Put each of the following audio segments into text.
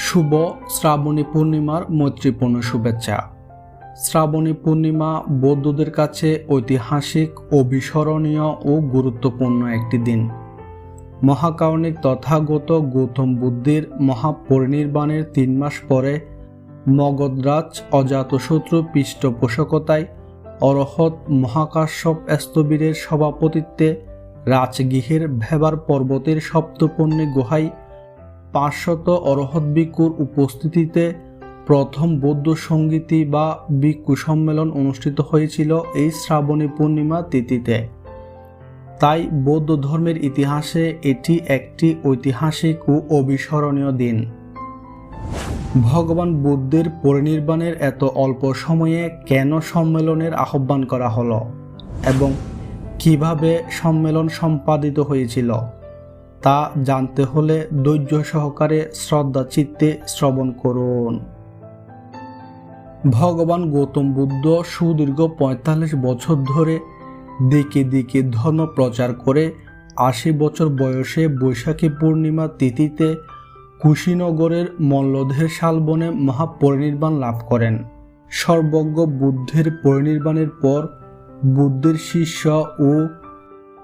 শুভ শ্রাবণী পূর্ণিমার মৈত্রীপূর্ণ শুভেচ্ছা। শ্রাবণী পূর্ণিমা বৌদ্ধদের কাছে ঐতিহাসিক, অবিস্মরণীয় ও গুরুত্বপূর্ণ একটি দিন। মহাকারণিক তথাগত গৌতম বুদ্ধের মহাপরিনির্বাণের তিন মাস পরে মগধরাজ অজাতশত্রু পৃষ্ঠপোষকতায় অরহৎ মহাকাশ্যপ স্তবীরের সভাপতিত্বে রাজগৃহের ভেবার পর্বতের সপ্তপর্ণী গুহায় পাঁচশত অরহৎ ভিক্ষুর উপস্থিতিতে প্রথম বৌদ্ধ সঙ্গীতি বা ভিক্ষু সম্মেলন অনুষ্ঠিত হয়েছিল এই শ্রাবণী পূর্ণিমা তিথিতে। তাই বৌদ্ধ ধর্মের ইতিহাসে এটি একটি ঐতিহাসিক ও অবিস্মরণীয় দিন। ভগবান বুদ্ধের পরিনির্বাণের এত অল্প সময়ে কেন সম্মেলনের আহ্বান করা হলো এবং কীভাবে সম্মেলন সম্পাদিত হয়েছিল? তা জানতে হলে ধৈর্য সহকারে শ্রদ্ধা চিত্তে শ্রবণ করুন। ভগবান গৌতম বুদ্ধ সুদীর্ঘ পঁয়তাল্লিশ বছর ধরে দিকে দিকে ধর্ম প্রচার করে আশি বছর বয়সে বৈশাখী পূর্ণিমা তিথিতে কুশীনগরের মল্লধের শালবনে মহাপরিনির্বাণ লাভ করেন। সর্বজ্ঞ বুদ্ধের পরিনির্বাণের পর বুদ্ধের শিষ্য ও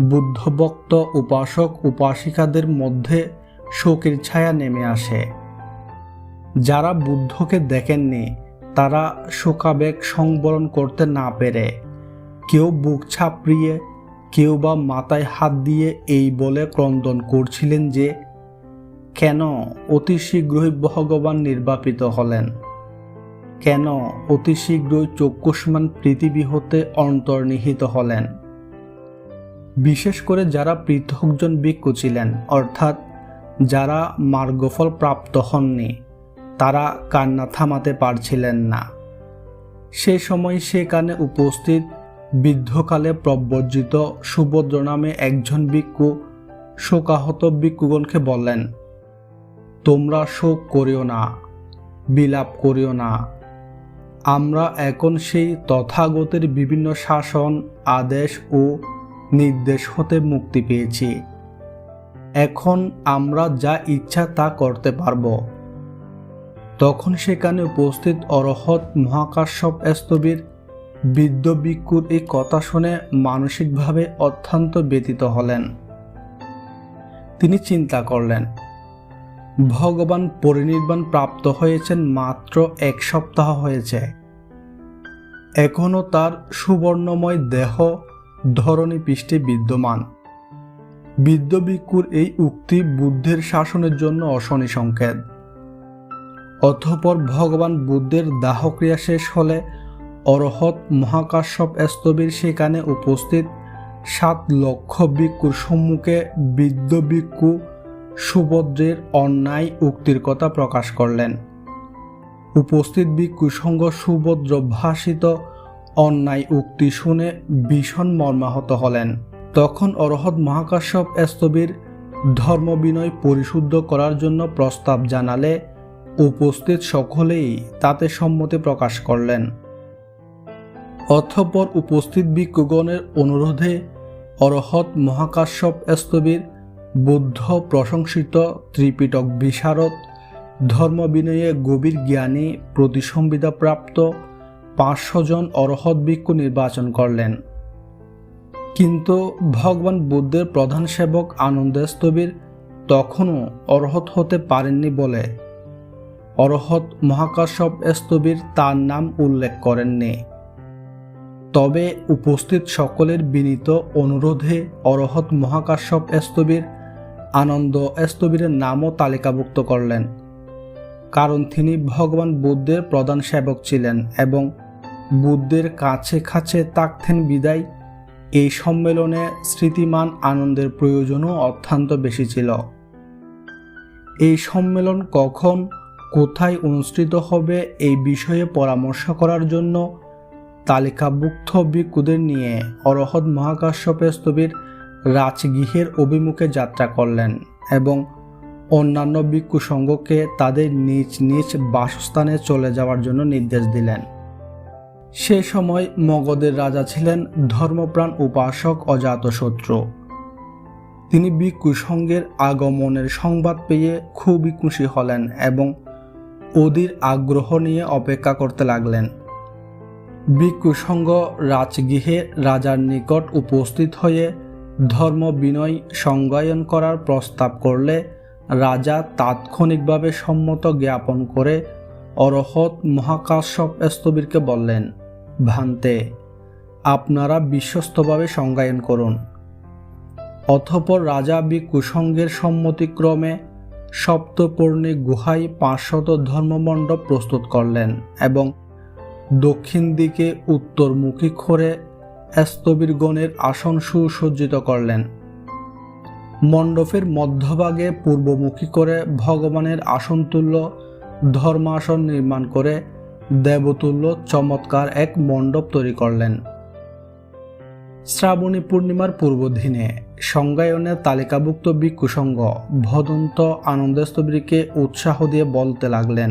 বুদ্ধভক্ত উপাসক উপাসিকাদের মধ্যে শোকের ছায়া নেমে আসে। যারা বুদ্ধকে দেখেননি, তারা শোকাবেগ সংবরণ করতে না পেরে কেউ বুক ছাপড়িয়ে, কেউ বা মাথায় হাত দিয়ে এই বলে ক্রন্দন করছিলেন যে, কেন অতি শীঘ্রই ভগবান নির্বাপিত হলেন? কেন অতি শীঘ্রই চক্ষুষ্মান পৃথিবী হতে অন্তর্নিহিত হলেন? বিশেষ করে যারা পৃথকজন ভিক্ষু ছিলেন, অর্থাৎ যারা মার্গফল প্রাপ্ত হননি, তারা কান্না থামাতে পারছিলেন না। সে সময় সেখানে উপস্থিত বৃদ্ধকালে প্রব্রজিত সুভদ্র নামে একজন ভিক্ষু শোকাহত ভিক্ষুগণকে বললেন, তোমরা শোক করিও না, বিলাপ করিও না। আমরা এখন সেই তথাগতের বিভিন্ন শাসন, আদেশ ও নির্দেশ হতে মুক্তি পেয়েছি। এখন আমরা যা ইচ্ছা তা করতে পারব। তখন সেখানে উপস্থিত অরহৎ মহাকাশ্যপ স্তবীর বৃদ্ধ ভিক্ষুর এই কথা শুনে মানসিকভাবে অত্যন্ত ব্যতীত হলেন। তিনি চিন্তা করলেন, ভগবান পরিনির্বাণ প্রাপ্ত হয়েছেন মাত্র এক সপ্তাহ হয়েছে। এখনও তার সুবর্ণময় দেহ ধরণী পৃষ্ঠে বিদ্যমান। বৃদ্ধ ভিক্ষুর এই উক্তি বুদ্ধের শাসনের জন্য অশনি সংকেত। অতঃপর ভগবান বুদ্ধের দাহক্রিয়া শেষ হলে অরহৎ মহাকাশ্যপ স্তবীর সেখানে উপস্থিত সাত লক্ষ ভিক্ষুর সম্মুখে বৃদ্ধ ভিক্ষু সুভদ্রের অন্যায় উক্তির কথা প্রকাশ করলেন। উপস্থিত ভিক্ষু সঙ্গ সুভদ্র ভাষিত অন্যায় উক্তি শুনে ভীষণ মর্মাহত হলেন। তখন অরহৎ মহাকাশ্যপ স্তবীর ধর্মবিনয় পরিশুদ্ধ করার জন্য প্রস্তাব জানালে উপস্থিত সকলেই তাতে সম্মতি প্রকাশ করলেন। অথপর উপস্থিত ভিক্ষুগণের অনুরোধে অরহৎ মহাকাশ্যপ এস্তবির বুদ্ধ প্রশংসিত ত্রিপিটক বিশারদ ধর্মবিনয়ে গভীর জ্ঞানী প্রতিসংবিধাপ্রাপ্ত পাঁচশো জন অরহত ভিক্ষু নির্বাচন করলেন। কিন্তু ভগবান বুদ্ধের প্রধান সেবক আনন্দস্তবীর তখনও অরহত হতে পারেননি বলে অরহৎ মহাকাশ্যপ স্তবীর তার নাম উল্লেখ করেননি। তবে উপস্থিত সকলের বিনীত অনুরোধে অরহত মহাকাশ্যপ স্তবীর আনন্দ স্তবীরের নামও তালিকাভুক্ত করলেন, কারণ তিনি ভগবান বুদ্ধের প্রধান সেবক ছিলেন এবং বুদ্ধের কাছে কাছে থাকতেন বিদায়। এই সম্মেলনে স্মৃতিমান আনন্দের প্রয়োজনও অত্যন্ত বেশি ছিল। এই সম্মেলন কখন, কোথায় অনুষ্ঠিত হবে এই বিষয়ে পরামর্শ করার জন্য তালিকাভুক্ত ভিক্ষুদের নিয়ে অরহৎ মহাকাশ্যপের স্তবীর রাজগৃহের অভিমুখে যাত্রা করলেন এবং অন্যান্য ভিক্ষু সংঘকে তাদের নিজ নিজ বাসস্থানে চলে যাওয়ার জন্য নির্দেশ দিলেন। সে সময় মগধের রাজা ছিলেন ধর্মপ্রাণ উপাসক অজাতশত্রু। তিনি ভিক্ষু সংঘের আগমনের সংবাদ পেয়ে খুবই খুশি হলেন এবং অধীর আগ্রহ নিয়ে অপেক্ষা করতে লাগলেন। ভিক্ষুসঙ্গ রাজগৃহে রাজার নিকট উপস্থিত হয়ে ধর্ম বিনয় সংজ্ঞায়ন করার প্রস্তাব করলে রাজা তাৎক্ষণিকভাবে সম্মত জ্ঞাপন করে অরহত মহাকাশ্যপ স্থবিরকে বললেন ভান্তে আপনারা বিশ্বস্তভাবে সংজ্ঞায়ন করুন। অথপর রাজা ভিক্ষুসঙ্গের সম্মতিক্রমে সপ্তপর্ণী গুহায় পাঁচশত ধর্মমণ্ডপ প্রস্তুত করলেন এবং দক্ষিণ দিকে উত্তরমুখী করে স্থবিরগণের আসন সুসজ্জিত করলেন। মণ্ডপের মধ্যভাগে পূর্বমুখী করে ভগবানের আসন তুল্য ধর্মাসন নির্মাণ করে দেবতুল্য চমৎকার এক মণ্ডপ তৈরি করলেন। শ্রাবণী পূর্ণিমার পূর্বদিনে সংজ্ঞায়নের তালিকাভুক্ত ভিক্ষুসঙ্গ ভদন্ত আনন্দস্তবীকে উৎসাহ দিয়ে বলতে লাগলেন,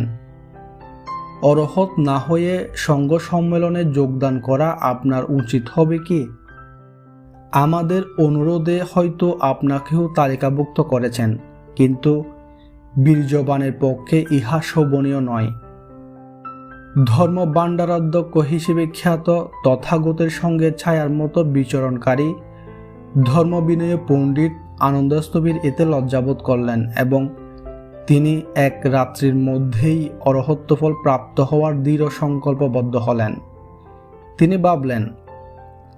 অরহত না হয়ে সঙ্গ সম্মেলনে যোগদান করা আপনার উচিত হবে কি? আমাদের অনুরোধে হয়তো আপনাকেও তালিকাভুক্ত করেছেন, কিন্তু বীর্যবানের পক্ষে ইহা শোভনীয় নয়। ধর্ম ভাণ্ডারাধ্যক্ষ হিসেবে খ্যাত তথাগতের সঙ্গে ছায়ার মতো বিচরণকারী ধর্ম বিনয় পণ্ডিত আনন্দস্তবীর এতে লজ্জাবোধ করলেন এবং তিনি এক রাত্রির মধ্যেই অরহত্বফল প্রাপ্ত হওয়ার দৃঢ় সংকল্পবদ্ধ হলেন। তিনি ভাবলেন,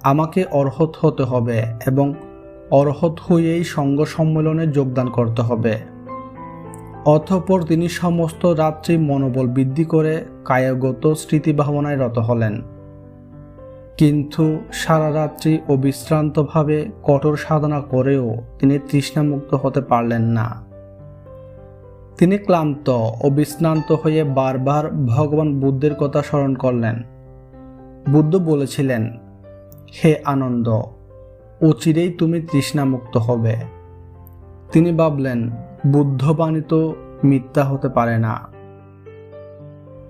আমাকে অর্হত হতে হবে এবং অর্হত হয়েই সঙ্গ সম্মেলনে যোগদান করতে হবে। অতঃপর তিনি সমস্ত রাত্রি মনোবল বৃদ্ধি করে কায়গত স্মৃতি ভাবনায় রত হলেন। কিন্তু সারা রাত্রি অবিশ্রান্তভাবে কঠোর সাধনা করেও তিনি তৃষ্ণামুক্ত হতে পারলেন না। তিনি ক্লান্ত ও বিস্নান্ত হয়ে বারবার ভগবান বুদ্ধের কথা স্মরণ করলেন। বুদ্ধ বলেছিলেন, হে আনন্দ, অচিরেই তুমি তৃষ্ণামুক্ত হবে। তিনি ভাবলেন বুদ্ধবাণী তো মিথ্যা হতে পারে না।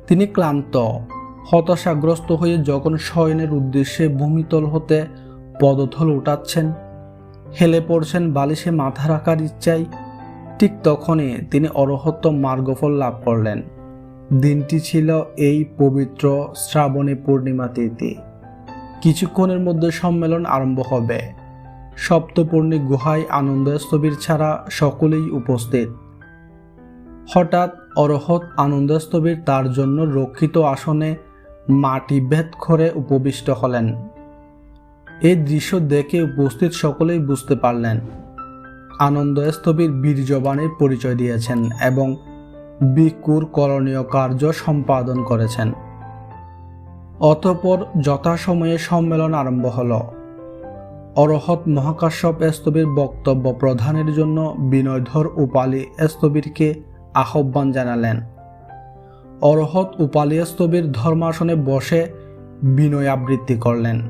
তিনি ক্লান্ত, হতাশাগ্রস্ত হয়ে যখন শয়নের উদ্দেশ্যে ভূমিতল হতে পদথল উঠাচ্ছেন, হেলে পড়ছেন বালিশে মাথা রাখার ইচ্ছায়, ঠিক তখনই তিনি অরহত্ব মার্গফল লাভ করলেন। দিনটি ছিল এই পবিত্র শ্রাবণী পূর্ণিমা তিথি। কিছুক্ষণের মধ্যে সম্মেলন আরম্ভ হবে। সপ্তপূর্ণী গুহায় আনন্দস্তবীর ছাড়া সকলেই উপস্থিত। হঠাৎ অরহত আনন্দস্তবীর তার জন্য রক্ষিত আসনে মাটি ভেদ করে উপবিষ্ট হলেন। এই দৃশ্য দেখে উপস্থিত সকলেই বুঝতে পারলেন। আনন্দস্তবীর বীর্যবাণীর পরিচয় দিয়েছেন এবং বিকুর করণীয় কার্য সম্পাদন করেছেন। অতঃপর যথাসময়ে সম্মেলন আরম্ভ হল। অরহত মহাকাশ্যপ স্তবীর বক্তব্য প্রদানের জন্য বিনয়ধর উপালি স্তবীরকে আহ্বান জানালেন। অরহত উপালি স্তবীর ধর্মাসনে বসে বিনয় আবৃত্তি করলেন।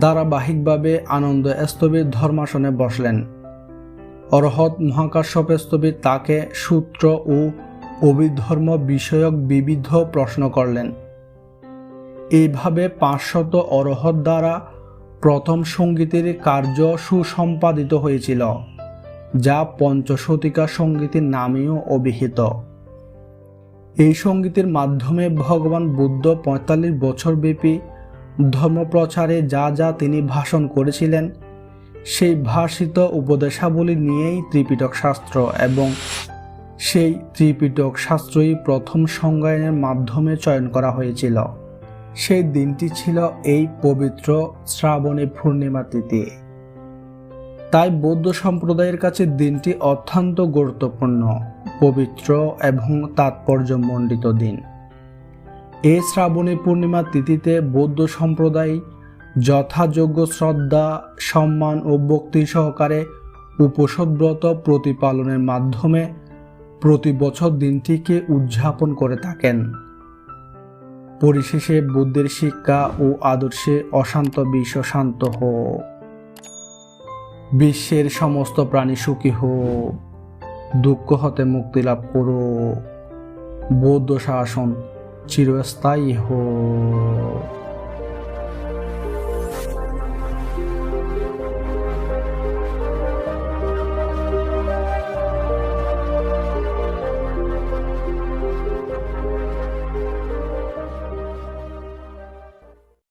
ধারাবাহিকভাবে আনন্দ স্তবীর ধর্মাসনে বসলেন। অরহত মহাকাশ্যপ স্তবীর তাকে সূত্র ও অভিধর্ম বিষয়ক বিবিধ প্রশ্ন করলেন। এইভাবে পাঁচশত অরহত দ্বারা প্রথম সঙ্গীতের কার্য সুসম্পাদিত হয়েছিল, যা পঞ্চশতিকা সঙ্গীতের নামেও অভিহিত। এই সঙ্গীতের মাধ্যমে ভগবান বুদ্ধ পঁয়তাল্লিশ বছর ব্যাপী ধর্মপ্রচারে যা যা তিনি ভাষণ করেছিলেন, সেই ভাষিত উপদেশাবলী নিয়েই ত্রিপিটক শাস্ত্র এবং সেই ত্রিপিটক শাস্ত্রই প্রথম সংজ্ঞায়নের মাধ্যমে চয়ন করা হয়েছিল। সেই দিনটি ছিল এই পবিত্র শ্রাবণী পূর্ণিমা তিথি। তাই বৌদ্ধ সম্প্রদায়ের কাছে দিনটি অত্যন্ত গুরুত্বপূর্ণ, পবিত্র এবং তাৎপর্যমণ্ডিত দিন। এই শ্রাবণী পূর্ণিমা তিথিতে বৌদ্ধ সম্প্রদায় যথাযোগ্য শ্রদ্ধা, সম্মান ও ভক্তি সহকারে উপসদব্রত প্রতিপালনের মাধ্যমে প্রতি বছর দিনটিকে উদযাপন করে থাকেন। পরিশেষে বুদ্ধের শিক্ষা ও আদর্শে অশান্ত বিশ্ব শান্ত হোক বিশ্বের সমস্ত প্রাণী সুখী হোক দুঃখ হতে মুক্তি লাভ করো। বৌদ্ধ শাসন চিরস্থায়ী হোক